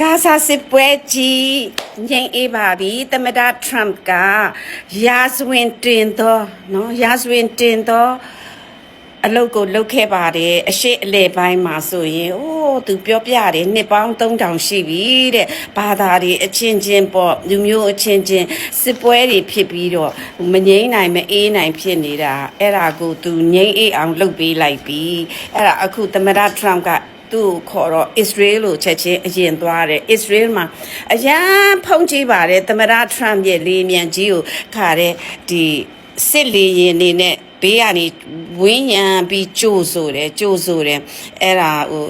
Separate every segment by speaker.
Speaker 1: ဂါဇာစစ်ပွဲကြီးငြိမ်အေးပါပြီသမ္မတထရမ့်ကရာဇဝင်တင်တော့နော်ရာဇဝင်တင်တော့အလုတ်ကိုလုတ်ခဲ့ပါတယ်အရှိအလေပိုင်းမှာဆိုရင်အိုးသူပြောပြတယ်နှစ်ပေါင်း3000ရှိပြီတဲ့ဘာသာတွေအချင်းချင်းပေါ့လူမျိုးအချင်းချင်းစစ်ပွဲတွေဖြစ်ပြီးတော့မငြိမ်းနိုင်မအေးနိုင်ဖြစ်နေတာအဲ့ဒါကိုသူငြိမ်းအေးအောင်လုပ်ပေးလိုက်ပြီအဲ့ဒါအခုသမ္မတထရမ့်က သူ့ကိုခေါ်တော့ Israel လို့ချက်ချင်းအရင်သွားတယ် Israel မှာအရန်ဖုန်ကြည့်ပါတယ်သမ္မတ Trump ရဲ့လေမြန်ကြီးကိုခါတဲ့ဒီစစ်လေရင်နေနဲ့ဘေးကနေဝင်းရံပြီးကြိုးဆိုတယ်ကြိုးဆိုတယ်အဲ့ဒါဟို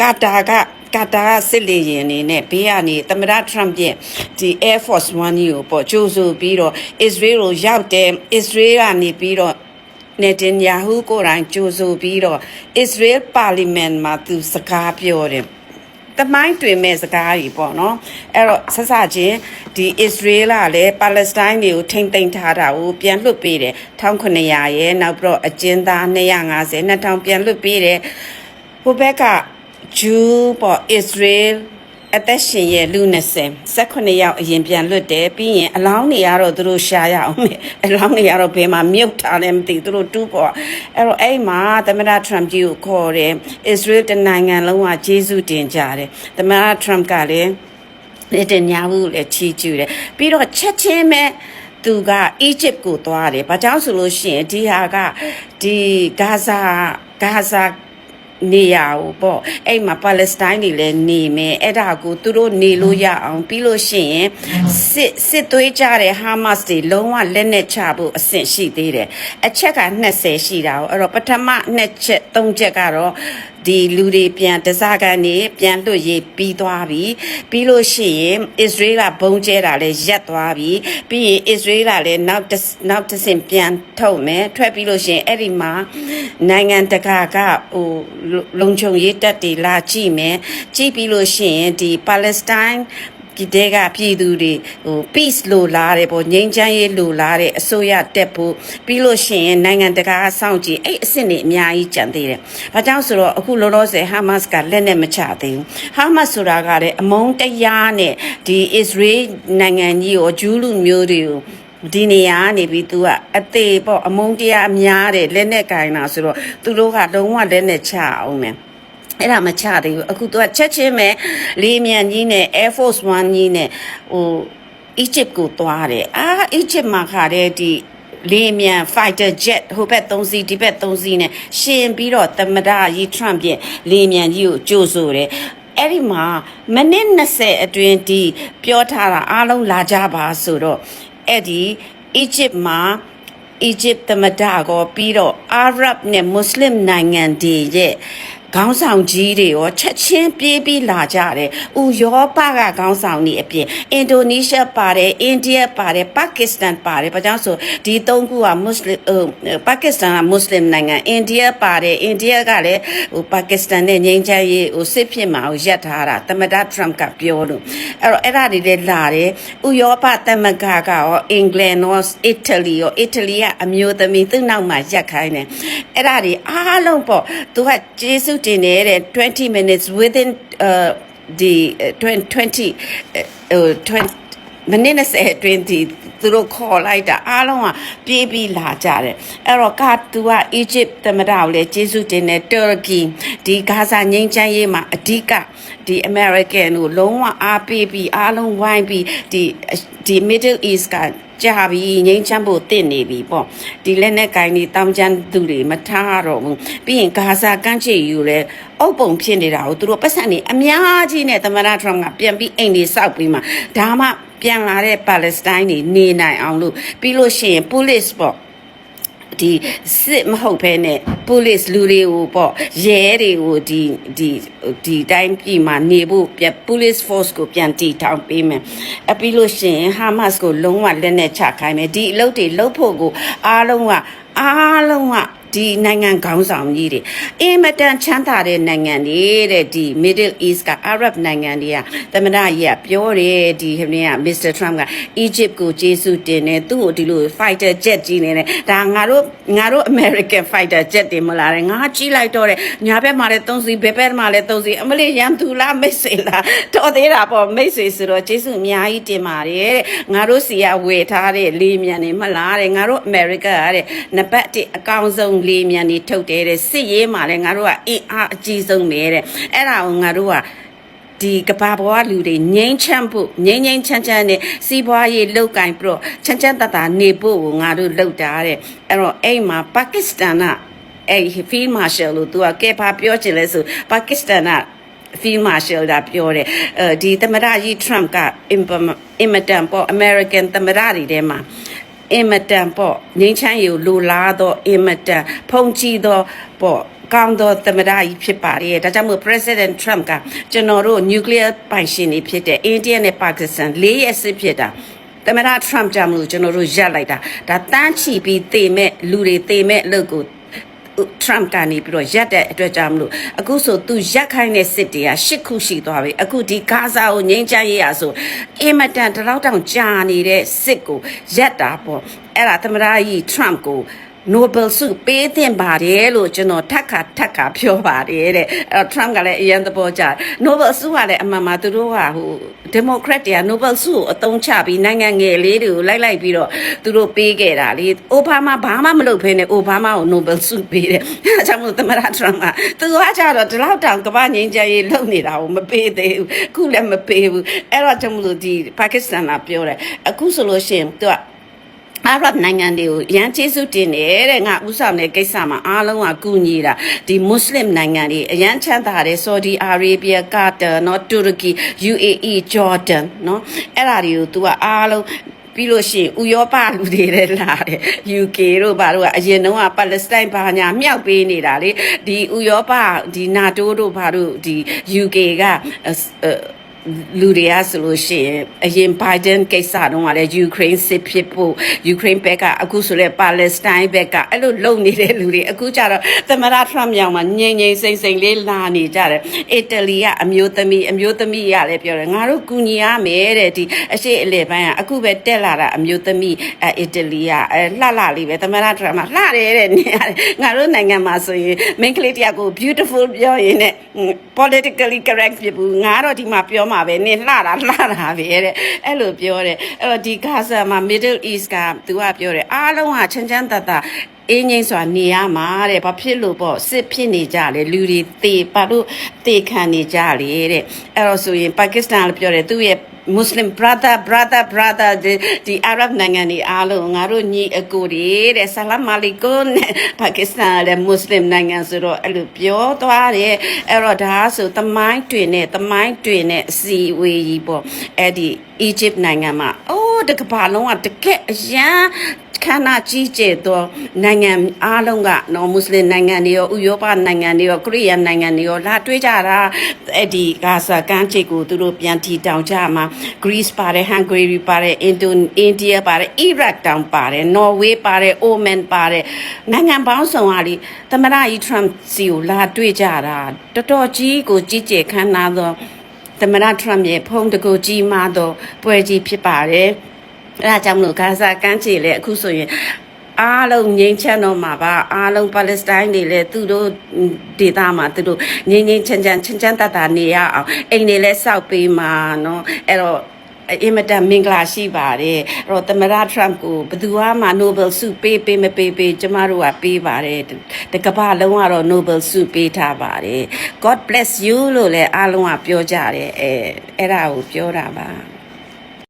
Speaker 1: ကာတာကကာတာကစစ်လေရင်နေနဲ့ဘေးကနေသမ္မတ Trump ရဲ့ဒီ Air Force One ကြီးကိုပေါ့ကြိုးဆိုပြီးတော့ Israel ကိုရောက်တယ် Israel ကနေပြီးတော့ နေတင်ယာဟုကိုယ်တိုင်ကြိုးဆိုပြီးတော့ Israel Parliament မှာသူစကားပြောတယ်တမိုင်းတွင်မဲ့စကားကြီးပေါ့နော်အဲ့တော့ဆက်စချင်းဒီ Israel ကလည်း Palestine တွေကိုထိမ့်သိမ်းထားတာကိုပြန်လွှတ်ပေးတယ်1900ရဲ့နောက်ပြီးတော့အကျဉ်းသား250 2000ပြန်လွှတ်ပေးတယ်ဟိုဘက်ကဂျူးပေါ့ Israel အသက်ရှင်ရဲ့လူ20 18ယောက်အရင်ပြန်လွတ်တယ်ပြီးရင်အလောင်းတွေကတော့သူတို့ရှာရအောင်မယ်အလောင်းတွေကတော့ဘယ်မှာမြုပ်ထားလဲမသိသူတို့တူးပေါ့အဲ့တော့အဲ့မှာသမ္မတထရမ့်ကြီးကိုခေါ်တယ်အစ္စရေးတနိုင်ငံလုံးကဂျေဇုတင်ကြတယ်သမ္မတထရမ့်ကလည်းလက်တင်ညာဘူးလည်းချီးကျူးတယ်ပြီးတော့ချက်ချင်းပဲသူကအီဂျစ်ကိုသွားတယ်။ဘာကြောင့်ဆိုလို့ရှိရင်ဒီဟာကဒီဂါဇာဂါဇာ နေရကိုပေါ့အဲ့မှာပါလက်စတိုင်းတွေလည်းနေမယ်အဲ့ဒါကိုသူတို့နေလို့ရအောင်ပြီးလို့ရှိရင်စစ်စစ်သွေးကြတဲ့ဟာမတ်တွေလုံးဝလက်နဲ့ချဖို့အဆင့်ရှိသေးတယ်အချက်က20ရှိတာကိုအဲ့တော့ပထမနှစ်ချက်သုံးချက်ကတော့ ဒီလူတွေပြန်တစားကန်နေပြန်လွတ်ရေးပြီးသွားပြီပြီးလို့ရှိရင်အစ္စရေးကဘုံကျဲတာလည်းရက်သွားပြီပြီးရင်အစ္စရေးကလည်းနောက်တစ်နောက်တစ်ဆင့်ပြန်ထုတ်မယ်ထွက်ပြီးလို့ရှိရင်အဲ့ဒီမှာနိုင်ငံတကာကဟိုလုံခြုံရေးတပ်တွေလာကြည့်မယ်ကြည့်ပြီးလို့ရှိရင်ဒီပါလက်စတိုင်း ဒီတဲကပြည်သူတွေဟို peace လို့လာတယ်ပေါ့ငြိမ်းချမ်းရေးလို့လာတဲ့အစိုးရတက်ဖို့ပြီးလို့ရှိရင်နိုင်ငံတကာစောင့်ကြည့်အဲ့အစ်စ်တွေအများကြီးကြံသေးတယ်။ဘာကြောင့်ဆိုတော့အခုလောလောဆယ် Hamas ကလက်နဲ့မချသေးဘူး။ Hamas ဆိုတာကလည်းအမုန်းတရားနဲ့ဒီ Israel နိုင်ငံကြီးကိုဂျူးလူမျိုးတွေကိုဒီနေရာကနေပြီး तू ကအသေးပေါ့အမုန်းတရားအများတယ်လက်နဲ့ကင်တာဆိုတော့သူတို့ကလုံးဝလက်နဲ့ချအောင်မယ် အဲ့ဒါမချသေးဘူးအခုသူကချက်ချင်းပဲလေးမြန်ကြီးနဲ့ Air Force One ကြီးနဲ့ဟို Egypt ကိုသွားတယ်အာ Egypt မှာခါတဲ့ဒီလေမြန် fighter jet ဟိုဘက်3စီးဒီဘက်3စီးနဲ့ရှင်ပြီးတော့သမ္မတကြီး Trump ရဲ့လေမြန်ကြီးကိုကြိုးဆိုတယ်အဲ့ဒီမှာမိနစ်20အတွင်းဒီပြောထားတာအားလုံးလာကြပါဆိုတော့အဲ့ဒီ Egypt မှာ Egypt သမ္မတကိုပြီးတော့ Arab နဲ့ Muslim နိုင်ငံတွေရဲ့ ခေါင်းဆောင်ကြီးတွေရောချက်ချင်းပြေးပြီးလာကြတယ်။ဥရောပကခေါင်းဆောင်တွေအပြင်အင်ဒိုနီးရှားပါတယ်၊အိန္ဒိယပါတယ်၊ပါကစ္စတန်ပါတယ်။ဘာကြောင့်ဆိုဒီသုံးခုကမွတ်စလင်ဟိုပါကစ္စတန်ကမွတ်စလင်နိုင်ငံအိန္ဒိယပါတယ်။အိန္ဒိယကလည်းဟိုပါကစ္စတန်နဲ့ငြိမ်းချမ်းရေးဟိုစစ်ဖြစ်မှာကိုရပ်ထားတာသမ္မတထရမ့်ကပြောလို့အဲ့တော့အဲ့ဒါတွေလည်းလာတယ်။ဥရောပသမဂ္ဂကရောအင်္ဂလန်ရောအီတလီရောအီတလီကအမျိုးသမီးသူ့နောက်မှာရပ်ခိုင်းတယ်။အဲ့ဒါတွေအားလုံးပေါ့သူကကျေးဇူးတင်နေတဲ့20 minutes within uh ဒီ20 20ဟို20မိနစ်20အတွင်းဒီသူတို့ခေါ်လိုက်တာအားလုံးကပြေးပြီးလာကြတယ်အဲ့တော့ကသူက Egypt သမ္မတကိုလည်းကျေးဇူးတင်တယ် Turkey ဒီဂါဇာငြိမ်းချမ်းရေးမှာအဓိကဒီ American ကိုလုံးဝအားပေးပြီးအားလုံးဝိုင်းပြီးဒီ ဒီ Middle East ကကြာပြီငိမ့်ချမ်းဖို့တင့်နေပြီပေါ့ဒီလက်နဲ့ကိုင်းနေတောင်ချမ်းသူတွေမထားတော့ဘူးပြီးရင်ဂါဇာကန့်ချေယူလဲအုပ်ပုံဖြစ်နေတာကိုသူတို့ပတ်စံနေအများကြီးနဲ့သမ္မတထရမ့်ကပြန်ပြီးအိမ်တွေစောက်ပြီးမှဒါမှပြန်လာတဲ့ပါလက်စတိုင်းတွေနေနိုင်အောင်လို့ပြီးလို့ရှိရင် police ပေါ့ ဒီစစ်မဟုတ်ဘဲနဲ့ police လူတွေကိုပေါ့ရဲတွေကိုဒီဒီဒီတိုင်းပြည်မှာနေဖို့ပြ police force ကိုပြန်တည်ထောင်ပေးမယ်အပြီးလို့ရှိရင် Hamas ကိုလုံးဝလက်နဲ့ချခိုင်းမယ်ဒီအလုပ်တွေလုပ်ဖို့ကိုအားလုံးကအားလုံးက ဒဒီနိုင်ငံခေါင်းဆောင်ကြီးတွေအင်မတန်ချမ်းသာတဲ့နိုင်ငံတွေတဲ့ဒီ Middle East က Arab နိုင်ငံတွေကသမဒကြီးကပြောတယ်ဒီဟိုနေ့က Mr. Trump က Egypt ကိုကျေးဇူးတင်တယ်သူ့ကိုဒီလို fighter jet ကြီးနေတယ်ဒါငါတို့ငါတို့ American fighter jet တွေမလားတဲ့ငါကြီးလိုက်တော့တဲ့ညာဘက်မှာလည်းသုံးစီဘယ်ဘက်မှာလည်းသုံးစီအမလေးရန်သူလားမိတ်ဆွေလားတော်သေးတာပေါ့မိတ်ဆွေဆိုတော့ကျေးဇူးအများကြီးတင်ပါတယ်တဲ့ငါတို့စီကဝယ်ထားတဲ့လေးမြန်နေမလားတဲ့ငါတို့ America ကတဲ့နံပါတ်1အကောင်ဆုံးလေးမြန်နေထုတ်တယ်တဲ့စစ်ရေးမှာလည်းငါတို့ကအင်အားအကြီးဆုံးပဲတဲ့အဲ့ဒါကိုငါတို့ကဒီကဘာပေါ်ကလူတွေငိမ့်ချမ်းဖို့ငိမ့်ငိမ့်ချမ်းချမ်းနဲ့စီးပွားရေးလောက်ကင်ပြီးတော့ချမ်းချမ်းတတနေဖို့ကိုငါတို့လောက်တာတဲ့အဲ့တော့အဲ့မှာပါကစ္စတန်ကအဲ့ဖီမာရှယ်လို့သူကကဲပါပြောချင်လဲဆိုပါကစ္စတန်က field marshal ဒါပြောတယ်အဲဒီသမ္မတကြီး Trump ကအင်အင်မတန်ပေါ့ American သမ္မတတွေထဲမှာ အင်မတန်ပေါ့ငင်းချမ်းရီကိုလိုလားတော့အင်မတန်ဖုန်ချီတော့ပေါ့ကောင်းသောသမ္မတကြီးဖြစ်ပါတယ်ဒါကြောင့်မို့ President Trump ကကျွန်တော်တို့ nuclear ပိုင်ရှင်တွေဖြစ်တဲ့ India နဲ့ Pakistan လေးရက်စစ်ဖြစ်တာသမ္မတ Trump ကြောင့်မလို့ကျွန်တော်တို့ရပ်လိုက်တာဒါတန်းချီပြီးတေမဲ့လူတွေတေမဲ့အလုပ်ကို Trump ကနေပြီးတော့ရက်တဲ့အတွက်ကြောင့်မလို့အခုဆိုသူရက်ခိုင်းတဲ့စစ်တွေက၈ခုရှိသွားပြီအခုဒီဂါဇာကိုငြိမ်းချမ်းရေးရဆိုအင်မတန်တလောက်တောင်ကြာနေတဲ့စစ်ကိုရက်တာပေါ့အဲ့ဒါသမ္မတကြီး Trump ကို Nobel ဆုပေးသင့်ပါတယ်လို့ကျွန်တော်ထက်ခါထက်ခါပြောပါတယ်တဲ့အဲ့တော့ Trump ကလည်းအရင်သဘောကျတယ် Nobel ဆုကလည်းအမှန်မှသူတို့ကဟို Democrat တွေက Nobel ဆုကိုအသုံးချပြီးနိုင်ငံငယ်လေးတွေကိုလိုက်လိုက်ပြီးတော့သူတို့ပေးခဲ့တာလေအိုဘားမားဘာမှမလုပ်ဖ ೇನೆ အိုဘားမားကို Nobel ဆုပေးတယ်အဲဒါကြောင့်မို့သမ္မတ Trump ကသူကကြတော့ဒီလောက်တောင်ကမ္ဘာငြိမ်းချမ်းရေးလုပ်နေတာကိုမပေးသေးဘူးအခုလည်းမပေးဘူးအဲ့တော့ကြောင့်မလို့ဒီပါကစ္စတန်ကပြောတယ်အခုဆိုလို့ရှိရင်သူက အာရဗ်နိုင်ငံတွေကိုရန်ကျေးဇူးတင်တယ်တဲ့ငါဥဆောင်တဲ့ကိစ္စမှာအားလုံးကကူညီတာဒီမွတ်စလင်နိုင်ငံတွေအရန်ချမ်းသာတဲ့ဆော်ဒီအာရေဗျကာတာနော်တူရကီ UAE ဂျော်ဒန်နော်အဲ့ဒါတွေကို तू ကအားလုံးပြီးလို့ရှိရင်ဥရောပလူတွေလည်းလာတယ် UK တို့ဘာတို့ကအရင်တုန်းကပါလက်စတိုင်းဘာညာမြောက်ပေးနေတာလေဒီဥရောပဒီနာတိုတို့ဘာတို့ဒီ UK ကအဲ လူတွေကဆိုလို့ရှိရင်အရင် Biden ကိစ္စတုန်းကလည်း Ukraine စစ်ဖြစ်ဖို့ Ukraine ဘက်ကအခုဆိုလဲ Palestine ဘက်ကအဲ့လိုလုံနေတဲ့လူတွေအခုကျတော့သမရ Trump ရောင်မှာငြိမ်ငြိမ်စိမ့်စိမ့်လေးလာနေကြတယ်အီတလီကအမျိုးသမီးအမျိုးသမီးရလည်းပြောတယ်ငါတို့ကူညီရမယ်တဲ့ဒီအရှိအလေပိုင်းကအခုပဲတက်လာတာအမျိုးသမီးအအီတလီကအဲလှလှလေးပဲသမရ Trump မှာလှတယ်တဲ့နေရတယ်ငါတို့နိုင်ငံမှာဆိုရင် main ကလေးတယောက်ကို beautiful ပြောရင်ね politically correct ဖြစ်ဘူးငါတော့ဒီမှာပြောမှာပဲနင်လှတာလှတာပဲတဲ့အဲ့လိုပြောတယ်အဲ့တော့ဒီဂါဇာမှာ Middle East ကသူကပြောတယ်အားလုံးကချမ်းချမ်းသာသာအင်းငိမ့်စွာနေရမှာတဲ့ဘာဖြစ်လို့ပေါ့စစ်ဖြစ်နေကြလေလူတွေတေပါလို့တေခံနေကြလေတဲ့အဲ့တော့ဆိုရင်ပါကစ္စတန်လည်းပြောတယ်သူ့ရဲ့ Muslim brother brother brother ဒီဒီ Arab နိုင်ငံတွေအားလုံးငါတို့ညီအကိုတွေတဲ့ဆလာမ်အလัยကွမ်နဲ့ပါကစ္စတန်လည်း Muslim နိုင်ငံဆိုတော့အဲ့လိုပြောသွားတယ်အဲ့တော့ဒါဆိုတမိုင်းတွင်နဲ့တမိုင်းတွင်နဲ့အစီအဝေးကြီးပေါ့အဲ့ဒီ Egypt နိုင်ငံမှာအိုးတကဘာလုံးကတကက်အရန် ခန္ဓာကြီးကျယ်သောနိုင်ငံအားလုံးကနော်မွတ်စလင်နိုင်ငံတွေရောဥရောပနိုင်ငံတွေရောခရစ်ယာန်နိုင်ငံတွေရောလာတွေးကြတာအဲ့ဒီဂါဇာကမ်းခြေကိုသူတို့ပြန်ထီတောင်ကြမှာ Greece ပါတယ် Hungary ပါတယ် Indo India ပါတယ် Iraq တောင်ပါတယ် Norway ပါတယ် Oman ပါတယ်နိုင်ငံပေါင်းစုံဟာလေသမ္မတကြီး Trump စီကိုလာတွေးကြတာတော်တော်ကြီးကိုကြီးကျယ်ခမ်းနားသောသမ္မတ Trump ရဲ့ဖုံးတကူကြီးမားသောပွဲကြီးဖြစ်ပါတယ် အဲဒါကြောင့်မလို့ဂါဇာကမ်းခြေလေအခုဆိုရင်အားလုံးငြိမ်းချမ်းတော့မှာပါအားလုံးပါလက်စတိုင်းတွေလည်းသူတို့ဒေသမှာသူတို့ငြိမ်းငြိမ်းချမ်းချမ်းချမ်းချမ်းတတနေရအောင်အိမ်တွေလည်းစောက်ပေးမှာเนาะအဲ့တော့အင်မတန်မင်္ဂလာရှိပါတယ်အဲ့တော့သမရ Trump ကိုဘယ်သူမှ Nobel ဆုပေးပေးမပေးပေးကျမတို့ကပေးပါတယ်တကမ္ဘာလုံးကတော့ Nobel ဆုပေးထားပါတယ် God bless you လို့လည်းအားလုံးကပြောကြတယ်အဲအဲ့ဒါကိုပြောတာပါ